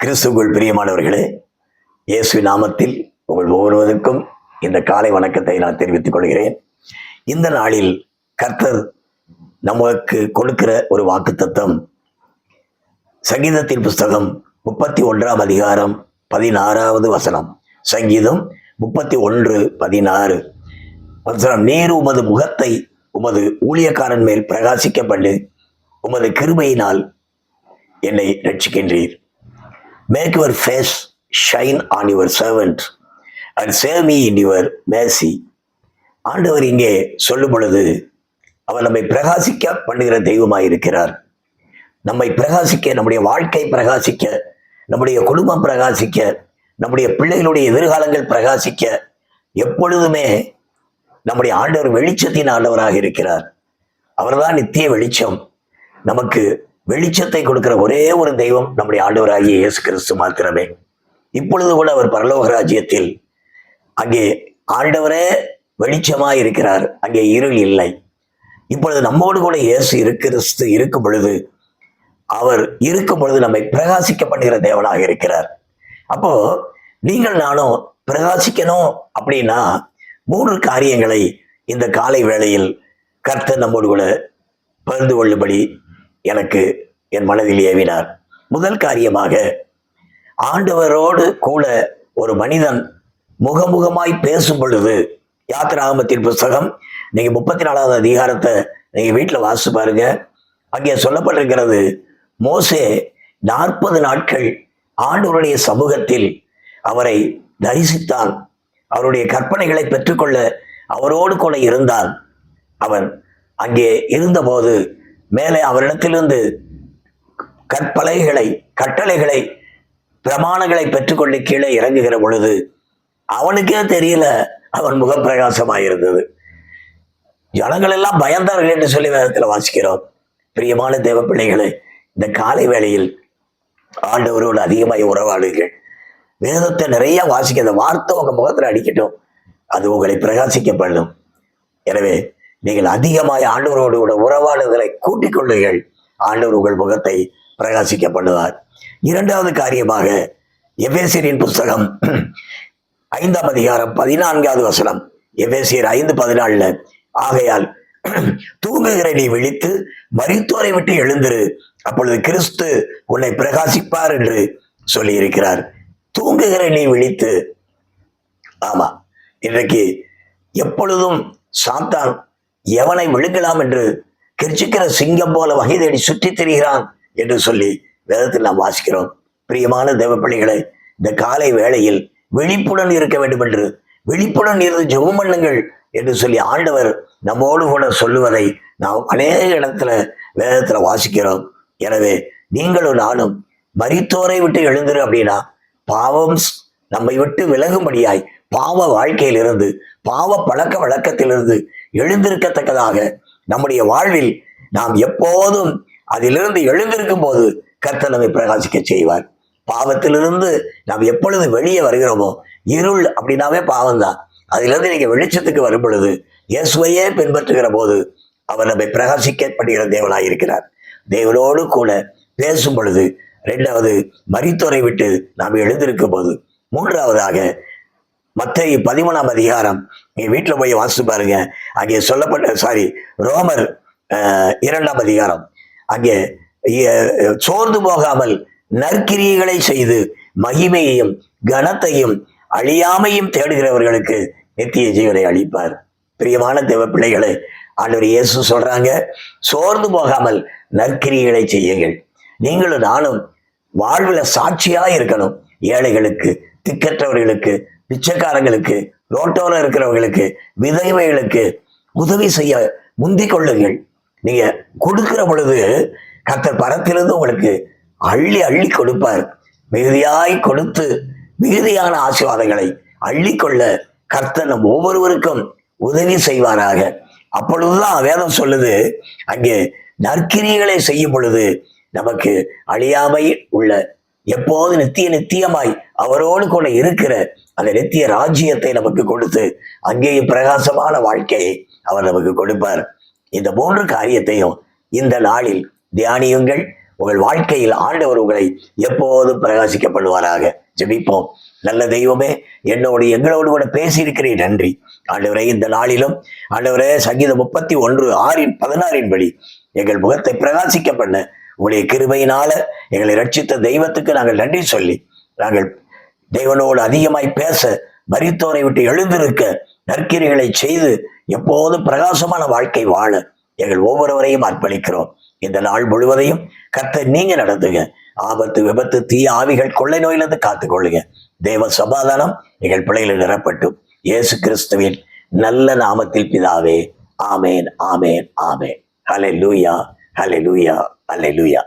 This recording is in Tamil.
கிறிஸ்துக்குள் பிரியமானவர்களே இயேசு நாமத்தில் உங்கள் ஒவ்வொருவருக்கும் இந்த காலை வணக்கத்தை நான் தெரிவித்துக் கொள்கிறேன். இந்த நாளில் கர்த்தர் நமக்கு கொடுக்கிற ஒரு வாக்குத்தத்தம் சங்கீதத்தின் புஸ்தகம் முப்பத்தி ஒன்றாம் அதிகாரம் பதினாறாவது வசனம். சங்கீதம் முப்பத்தி ஒன்று பதினாறு. வசனம் நேரு உமது முகத்தை உமது ஊழியக்காரன் மேல் பிரகாசிக்க உமது கிருபையினால் என்னை ரட்சிக்கின்றீர் make your face shine on your servant and save me in your mercy ஆண்டவர் இங்கே சொல்லும் பொழுது அவர் நம்மை பிரகாசிக்க பண்ணுகிற தெய்வமாக இருக்கிறார். நம்மை பிரகாசிக்க நம்முடைய வாழ்க்கை பிரகாசிக்க நம்முடைய குடும்பம் பிரகாசிக்க நம்முடைய பிள்ளைகளுடைய எதிர்காலங்கள் பிரகாசிக்க எப்பொழுதுமே நம்முடைய ஆண்டவர் வெளிச்சத்தின் ஆண்டவராக இருக்கிறார். அவர்தான் நித்திய வெளிச்சம். நமக்கு வெளிச்சத்தை கொடுக்கிற ஒரே ஒரு தெய்வம் நம்முடைய ஆண்டவராகிய இயேசு கிறிஸ்து மாத்திரமே. இப்பொழுது கூட அவர் பரலோக ராஜ்யத்தில் அங்கே ஆண்டவரே வெளிச்சமாக இருக்கிறார். அங்கே இருள் இல்லை. இப்பொழுது நம்மோடு கூட இயேசு இருக்கிறது இருக்கும் பொழுது அவர் இருக்கும் பொழுது நம்மை பிரகாசிக்க பண்ணுகிற தேவனாக இருக்கிறார். அப்போ நீங்கள் நானும் பிரகாசிக்கணும் அப்படின்னா மூன்று காரியங்களை இந்த காலை வேளையில் கர்த்தர் நம்மோடு கூட பகிர்ந்து கொள்ளும்படி எனக்கு என் மனதில் ஏவினார். முதல் காரியமாக ஆண்டவரோடு கூட ஒரு மனிதன் முகமுகமாய் பேசும் பொழுது யாத்திராகமத்தின் புஸ்தகம் நீங்கள் முப்பத்தி நாலாவது அதிகாரத்தை நீங்கள் வீட்டில் வாசித்து பாருங்க. அங்கே சொல்லப்பட்டிருக்கிறது மோசே நாற்பது நாட்கள் ஆண்டவருடைய சமூகத்தில் அவரை தரிசித்தான். அவருடைய கற்பனைகளை பெற்றுக்கொள்ள அவரோடு கூட இருந்தான். அவன் அங்கே இருந்தபோது மேலே அவரிடத்திலிருந்து கற்பலைகளை கட்டளைகளை பிரமாணங்களை பெற்றுக்கொண்டு கீழே இறங்குகிற பொழுது அவனுக்கே தெரியல அவன் முகப்பிரகாசமாக இருந்தது ஜனங்கள் எல்லாம் பயந்தார்கள் என்று சொல்லி வேதத்தில் வாசிக்கிறோம். பிரியமான தேவப்பிள்ளைகளை இந்த காலை வேளையில் ஆண்டவரோடு அதிகமாக உறவாடுங்கள். வேதத்தை நிறைய வாசிக்க அந்த வார்த்தை உங்க முகத்தில் அடிக்கட்டும். அது உங்களை பிரகாசிக்கப்படும் எனவே நீங்கள் அதிகமாய் ஆண்டவரோடு கூட உறவாடுதலை கூட்டிக் கொள்ளுங்கள். ஆண்டவர் உங்கள் முகத்தை பிரகாசிக்க பண்ணுவார். இரண்டாவது காரியமாக எபேசியரின் புஸ்தகம் ஐந்தாம் அதிகாரம் பதினான்காவது வசனம். எபேசியர் ஐந்து பதினாலுல ஆகையால் தூங்குகிற நீ விழித்து மருத்துவரை விட்டு எழுந்திரு. அப்பொழுது கிறிஸ்து உன்னை பிரகாசிப்பார் என்று சொல்லியிருக்கிறார். தூங்குகிற நீ விழித்து. ஆமா இன்றைக்கு எப்பொழுதும் சாத்தான் எவனை விழுங்கலாம் என்று கிர்ச்சிக்கிற சிங்கம் போல வகை தேடி சுற்றித் திரிகிறான் என்று சொல்லி வேதத்தில் நாம் வாசிக்கிறோம். பிரியமான தேவபள்ளிகளை இந்த காலை வேளையில் விழிப்புடன் இருக்க வேண்டும் என்று விழிப்புடன் இருந்து ஜெபம் பண்ணுங்கள் என்று சொல்லி ஆண்டவர் நம்மோடு கூட சொல்லுவதை நாம் அநேக இடத்துல வேதத்துல வாசிக்கிறோம். எனவே நீங்களும் நானும் மரித்தோரை விட்டு எழுந்துரு அப்படின்னா பாவம் நம்மை விட்டு விலகும்படியாய் பாவ வாழ்க்கையிலிருந்து பாவ பழக்க வழக்கத்திலிருந்து எழுந்திருக்கத்தக்கதாக நம்முடைய வாழ்வில் நாம் எப்போதும் அதிலிருந்து எழுந்திருக்கும் போது கர்த்தர் நம்மை பிரகாசிக்க செய்வார். பாவத்திலிருந்து நாம் எப்பொழுது வெளியே வருகிறோமோ இருள் அப்படின்னாவே பாவம் தான் அதிலிருந்து நீங்க வெளிச்சத்துக்கு வரும் பொழுது இயேசுவையே பின்பற்றுகிற போது அவர் நம்மை பிரகாசிக்கப்படுகிற தேவனாய் இருக்கிறார். தேவனோடு கூட பேசும் பொழுது ரெண்டாவது மரித்துறை விட்டு நாம் எழுந்திருக்கும் போது மூன்றாவதாக மத்திய பதிமூணாம் அதிகாரம். நீங்க வீட்டில் போய் வாசித்து பாருங்க. அங்கே சொல்லப்பட்ட சாரி ரோமர் இரண்டாம் அதிகாரம். அங்கே சோர்ந்து போகாமல் நற்கிரியைகளை செய்து மகிமையையும் கனத்தையும் அழியாமையும் தேடுகிறவர்களுக்கு நித்திய ஜீவனை அளிப்பார். பிரியமான தேவ பிள்ளைகளை ஆண்டவர் இயேசு சொல்றாங்க சோர்ந்து போகாமல் நற்கிரியைகளை செய்யுங்கள். நீங்களும் நானும் வாழ்வில் சாட்சியா இருக்கணும். ஏழைகளுக்கு திக்கற்றவர்களுக்கு பிச்சைக்காரங்களுக்கு ரோட்டோர இருக்கிறவங்களுக்கு விதவைகளுக்கு உதவி செய்ய முந்திக் கொள்ளுங்கள். நீங்க கொடுக்கிற பொழுது கத்தர் பரத்திலிருந்து உங்களுக்கு அள்ளி அள்ளி கொடுப்பார். மிகுதியாய் கொடுத்து மிகுதியான ஆசீர்வாதங்களை அள்ளிக்கொள்ள கர்த்தர் நம் ஒவ்வொருவருக்கும் உதவி செய்வாராக. அப்பொழுதுதான் வேதம் சொல்லுது அங்கே நற்கிரிகளை செய்யும் பொழுது நமக்கு அழியாமை உள்ள எப்போது நித்திய நித்தியமாய் அவரோடு கூட இருக்கிற அந்த நித்திய ராஜ்யத்தை நமக்கு கொடுத்து அங்கேயும் பிரகாசமான வாழ்க்கையை அவர் நமக்கு கொடுப்பார். இந்த மூன்று காரியத்தையும் இந்த நாளில் தியானியுங்கள். உங்கள் வாழ்க்கையில் ஆண்டவர் உங்களை எப்போதும் பிரகாசிக்கப்படுவாராக. ஜெபிப்போம். நல்ல தெய்வமே என்னோடு எங்களோடு கூட பேசியிருக்கிறேன் நன்றி. ஆண்டவரே இந்த நாளிலும் ஆண்டவரே சங்கீதம் முப்பத்தி ஒன்று ஆறின் பதினாறின் படி எங்கள் முகத்தை பிரகாசிக்க பண்ண உங்களுடைய கிருபையினால எங்களை ரட்சித்த தெய்வத்துக்கு நாங்கள் நன்றி சொல்லி நாங்கள் தெய்வனோடு அதிகமாய் பேச மரித்தோரை விட்டு எழுந்திருக்க நற்கிரிகளை செய்து எப்போதும் பிரகாசமான வாழ்க்கை வாழ எங்கள் ஒவ்வொருவரையும் அர்ப்பணிக்கிறோம். இந்த நாள் முழுவதையும் கத்த நீங்க நடத்துங்க. ஆபத்து விபத்து தீய ஆவிகள் கொள்ளை நோயிலிருந்து காத்துக்கொள்ளுங்க. தேவ சமாதானம் எங்கள் பிள்ளைகளில் நிறப்பட்டும் இயேசு கிறிஸ்துவின் நல்ல நாமத்தில் பிதாவே. ஆமேன் ஆமேன் ஆமேன். ஹலே லூயா ஹலே லூயா ஹலே லூயா